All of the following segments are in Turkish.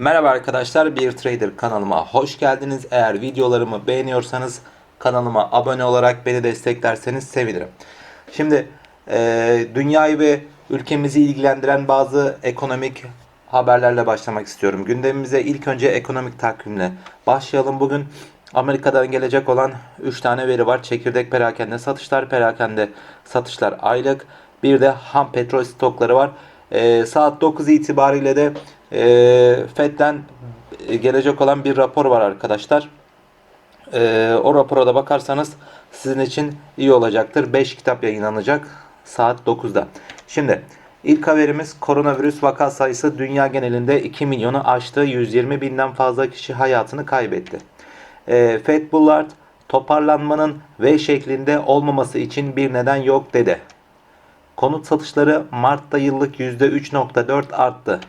Merhaba arkadaşlar, Bir Trader kanalıma hoş geldiniz. Eğer videolarımı beğeniyorsanız kanalıma abone olarak beni desteklerseniz sevinirim. Şimdi e, dünyayı ve ülkemizi ilgilendiren bazı ekonomik haberlerle başlamak istiyorum. Gündemimize ilk önce ekonomik takvimle başlayalım. Bugün Amerika'dan gelecek olan 3 tane veri var. Çekirdek perakende satışlar, perakende satışlar aylık. Bir de ham petrol stokları var. E, saat 9 itibariyle de e, FED'den gelecek olan bir rapor var arkadaşlar. E, o rapora da bakarsanız sizin için iyi olacaktır. 5 kitap yayınlanacak saat 9'da. Şimdi ilk haberimiz koronavirüs vaka sayısı dünya genelinde 2 milyonu aştı. 120 binden fazla kişi hayatını kaybetti. E, Fed Bullard toparlanmanın V şeklinde olmaması için bir neden yok dedi. Konut satışları Mart'ta yıllık %3.4 arttı.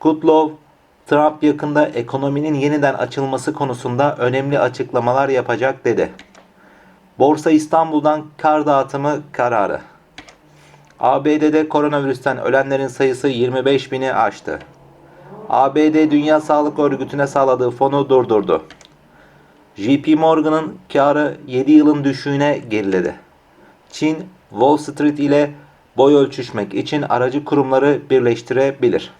Kutlow, Trump yakında ekonominin yeniden açılması konusunda önemli açıklamalar yapacak dedi. Borsa İstanbul'dan kar dağıtımı kararı. ABD'de koronavirüsten ölenlerin sayısı 25 bini aştı. ABD Dünya Sağlık Örgütü'ne sağladığı fonu durdurdu. JP Morgan'ın karı 7 yılın düşüğüne geriledi. Çin, Wall Street ile boy ölçüşmek için aracı kurumları birleştirebilir.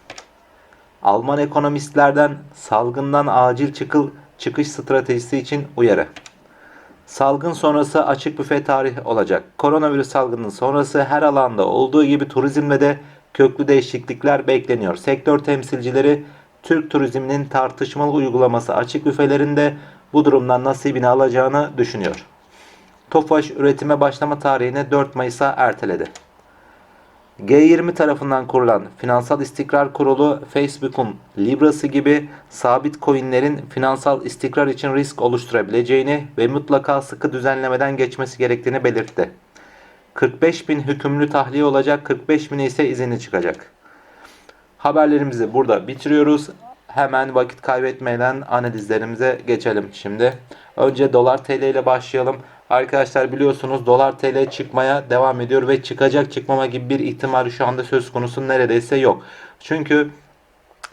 Alman ekonomistlerden salgından acil çıkıl çıkış stratejisi için uyarı. Salgın sonrası açık büfe tarih olacak. Koronavirüs salgının sonrası her alanda olduğu gibi turizmde de köklü değişiklikler bekleniyor. Sektör temsilcileri Türk turizminin tartışmalı uygulaması açık büfelerinde bu durumdan nasibini alacağını düşünüyor. Tofaş üretime başlama tarihini 4 Mayıs'a erteledi. G20 tarafından kurulan Finansal İstikrar Kurulu, Facebook'un Libra'sı gibi sabit coinlerin finansal istikrar için risk oluşturabileceğini ve mutlaka sıkı düzenlemeden geçmesi gerektiğini belirtti. 45 bin hükümlü tahliye olacak, 45 bin ise izinli çıkacak. Haberlerimizi burada bitiriyoruz. Hemen vakit kaybetmeden analizlerimize geçelim şimdi. Önce dolar TL ile başlayalım. Arkadaşlar biliyorsunuz dolar TL çıkmaya devam ediyor ve çıkacak çıkmama gibi bir ihtimali şu anda söz konusu neredeyse yok. Çünkü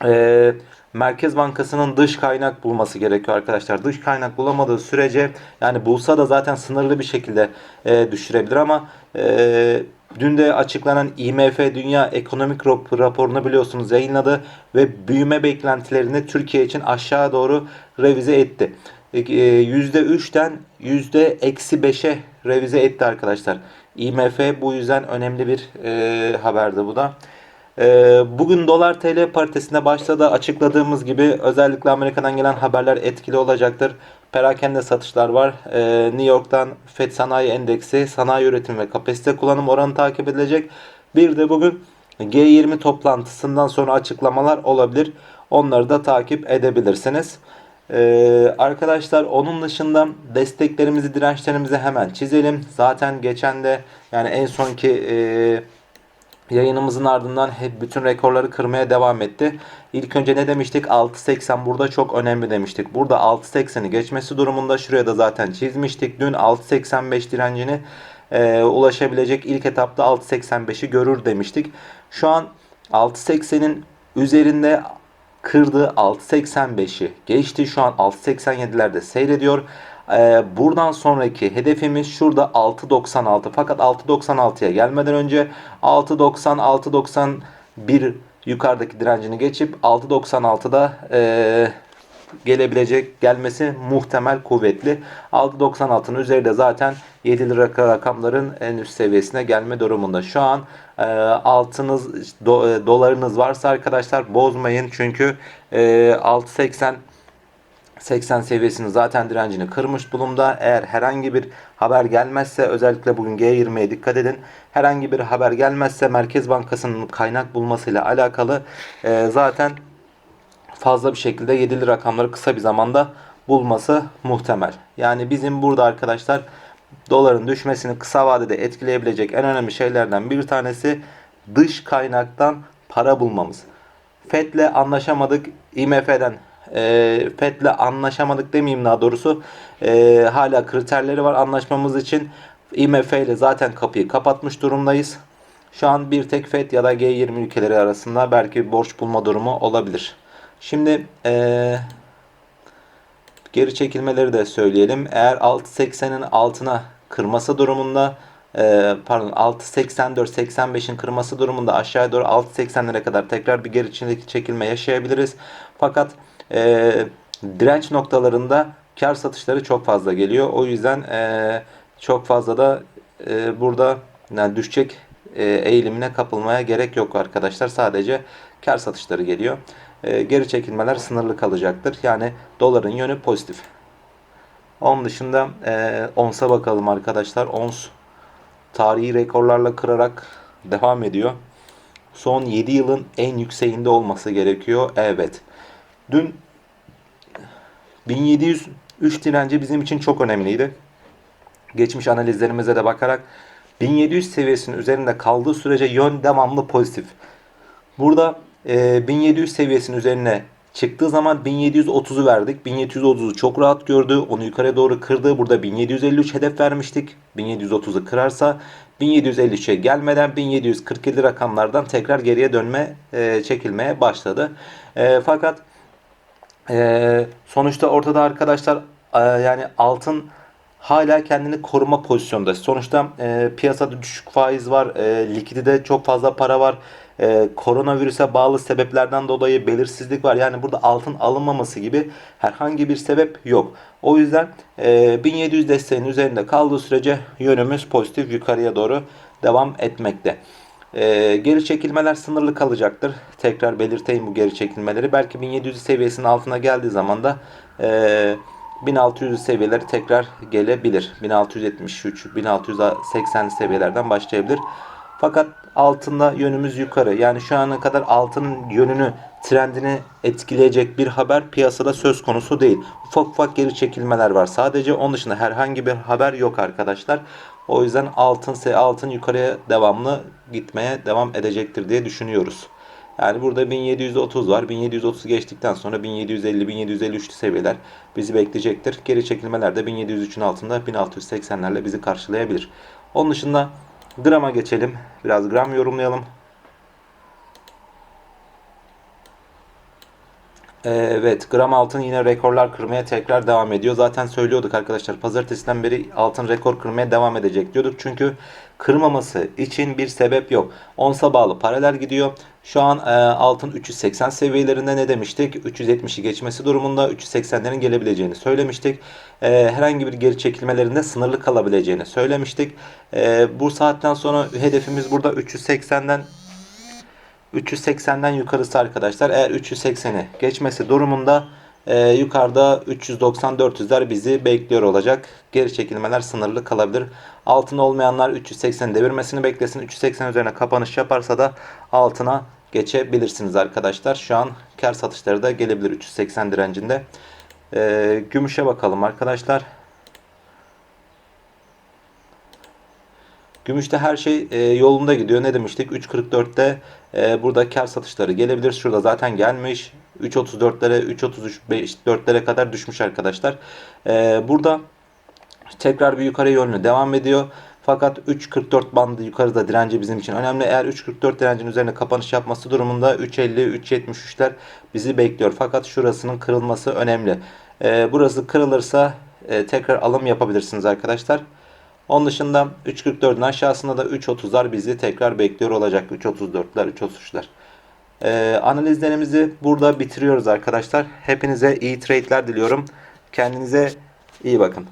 e, Merkez Bankası'nın dış kaynak bulması gerekiyor arkadaşlar. Dış kaynak bulamadığı sürece yani bulsa da zaten sınırlı bir şekilde e, düşürebilir ama e, dün de açıklanan IMF Dünya Ekonomik raporunu biliyorsunuz yayınladı ve büyüme beklentilerini Türkiye için aşağı doğru revize etti. %3'ten %-5'e revize etti arkadaşlar. IMF bu yüzden önemli bir e, haberdi bu da. E, bugün dolar TL paritesinde başladı. Açıkladığımız gibi özellikle Amerika'dan gelen haberler etkili olacaktır. Perakende satışlar var. E, New York'tan FED Sanayi Endeksi, sanayi üretim ve kapasite kullanım oranı takip edilecek. Bir de bugün G20 toplantısından sonra açıklamalar olabilir. Onları da takip edebilirsiniz. Ee, arkadaşlar onun dışında desteklerimizi, dirençlerimizi hemen çizelim. Zaten geçen de yani en sonki e, yayınımızın ardından hep bütün rekorları kırmaya devam etti. İlk önce ne demiştik? 6.80 burada çok önemli demiştik. Burada 6.80'i geçmesi durumunda şuraya da zaten çizmiştik. Dün 6.85 direncini e, ulaşabilecek ilk etapta 6.85'i görür demiştik. Şu an 6.80'in üzerinde kırdı. 6.85'i geçti. Şu an 6.87'lerde seyrediyor. Ee, buradan sonraki hedefimiz şurada 6.96 fakat 6.96'ya gelmeden önce 6.90 6.91 yukarıdaki direncini geçip 6.96'da e, gelebilecek gelmesi muhtemel kuvvetli. 6.96'nın üzerinde zaten 7 lira rakamların en üst seviyesine gelme durumunda. Şu an e, altınız do, e, dolarınız varsa arkadaşlar bozmayın çünkü e, 6.80 80 seviyesini zaten direncini kırmış bulumda. Eğer herhangi bir haber gelmezse özellikle bugün G20'ye dikkat edin. Herhangi bir haber gelmezse Merkez Bankası'nın kaynak bulmasıyla alakalı e, zaten fazla bir şekilde 7'li rakamları kısa bir zamanda bulması muhtemel. Yani bizim burada arkadaşlar doların düşmesini kısa vadede etkileyebilecek en önemli şeylerden bir tanesi dış kaynaktan para bulmamız. FED'le anlaşamadık. IMF'den e, FED'le anlaşamadık demeyeyim daha doğrusu. E, hala kriterleri var anlaşmamız için. IMF ile zaten kapıyı kapatmış durumdayız. Şu an bir tek FED ya da G20 ülkeleri arasında belki borç bulma durumu olabilir. Şimdi eee, geri çekilmeleri de söyleyelim. Eğer 6.80'in altına kırması durumunda eee, pardon 6.84-85'in kırması durumunda aşağıya doğru 6.80'lere kadar tekrar bir geri çekilme yaşayabiliriz. Fakat eee, direnç noktalarında kar satışları çok fazla geliyor. O yüzden eee, çok fazla da eee, burada yani düşecek eee, eğilimine kapılmaya gerek yok arkadaşlar. Sadece kar satışları geliyor. Eee, geri çekilmeler sınırlı kalacaktır. Yani doların yönü pozitif. Onun dışında eee onsa bakalım arkadaşlar. Ons tarihi rekorlarla kırarak devam ediyor. Son 7 yılın en yükseğinde olması gerekiyor. Evet. Dün 1703 direnci bizim için çok önemliydi. Geçmiş analizlerimize de bakarak 1700 seviyesinin üzerinde kaldığı sürece yön devamlı pozitif. Burada e, 1700 seviyesinin üzerine çıktığı zaman 1730'u verdik. 1730'u çok rahat gördü. Onu yukarı doğru kırdı. Burada 1753 hedef vermiştik. 1730'u kırarsa 1753'e gelmeden 1747 rakamlardan tekrar geriye dönme e, çekilmeye başladı. E, fakat e, sonuçta ortada arkadaşlar e, yani altın hala kendini koruma pozisyonda. Sonuçta e, piyasada düşük faiz var, e, likidite çok fazla para var. E, koronavirüse bağlı sebeplerden dolayı belirsizlik var. Yani burada altın alınmaması gibi herhangi bir sebep yok. O yüzden e, 1700 desteğin üzerinde kaldığı sürece yönümüz pozitif yukarıya doğru devam etmekte. E, geri çekilmeler sınırlı kalacaktır. Tekrar belirteyim bu geri çekilmeleri. Belki 1700 seviyesinin altına geldiği zaman da e, 1600 seviyeleri tekrar gelebilir. 1673, 1680 seviyelerden başlayabilir. Fakat altında yönümüz yukarı. Yani şu ana kadar altının yönünü, trendini etkileyecek bir haber piyasada söz konusu değil. Ufak ufak geri çekilmeler var. Sadece onun dışında herhangi bir haber yok arkadaşlar. O yüzden altın altın yukarıya devamlı gitmeye devam edecektir diye düşünüyoruz. Yani burada 1730 var. 1730 geçtikten sonra 1750-1753 seviyeler bizi bekleyecektir. Geri çekilmeler de 1703'ün altında 1680'lerle bizi karşılayabilir. Onun dışında grama geçelim. Biraz gram yorumlayalım. Evet, gram altın yine rekorlar kırmaya tekrar devam ediyor. Zaten söylüyorduk arkadaşlar. Pazartesiden beri altın rekor kırmaya devam edecek diyorduk. Çünkü kırmaması için bir sebep yok. Onsa bağlı paralel gidiyor. Şu an e, altın 380 seviyelerinde ne demiştik? 370'i geçmesi durumunda 380'lerin gelebileceğini söylemiştik. E, herhangi bir geri çekilmelerinde sınırlı kalabileceğini söylemiştik. E, bu saatten sonra hedefimiz burada 380'den 380'den yukarısı arkadaşlar. Eğer 380'i geçmesi durumunda e, yukarıda 390-400'ler bizi bekliyor olacak. Geri çekilmeler sınırlı kalabilir. Altın olmayanlar 380 devirmesini beklesin. 380 üzerine kapanış yaparsa da altına geçebilirsiniz arkadaşlar. Şu an kar satışları da gelebilir 380 direncinde. E, gümüşe bakalım arkadaşlar. Gümüşte her şey e, yolunda gidiyor. Ne demiştik? 3.44'te e, burada kar satışları gelebilir. Şurada zaten gelmiş. 3.34'lere, 3.33'lere kadar düşmüş arkadaşlar. E, burada tekrar bir yukarı yönlü devam ediyor. Fakat 3.44 bandı yukarıda direnci bizim için önemli. Eğer 3.44 direncin üzerine kapanış yapması durumunda 3.50, 3.73'ler bizi bekliyor. Fakat şurasının kırılması önemli. E, burası kırılırsa e, tekrar alım yapabilirsiniz arkadaşlar. Onun dışında 3.44'ün aşağısında da 3.30'lar bizi tekrar bekliyor olacak. 3.34'ler, 3.33'ler. Ee, analizlerimizi burada bitiriyoruz arkadaşlar. Hepinize iyi trade'ler diliyorum. Kendinize iyi bakın.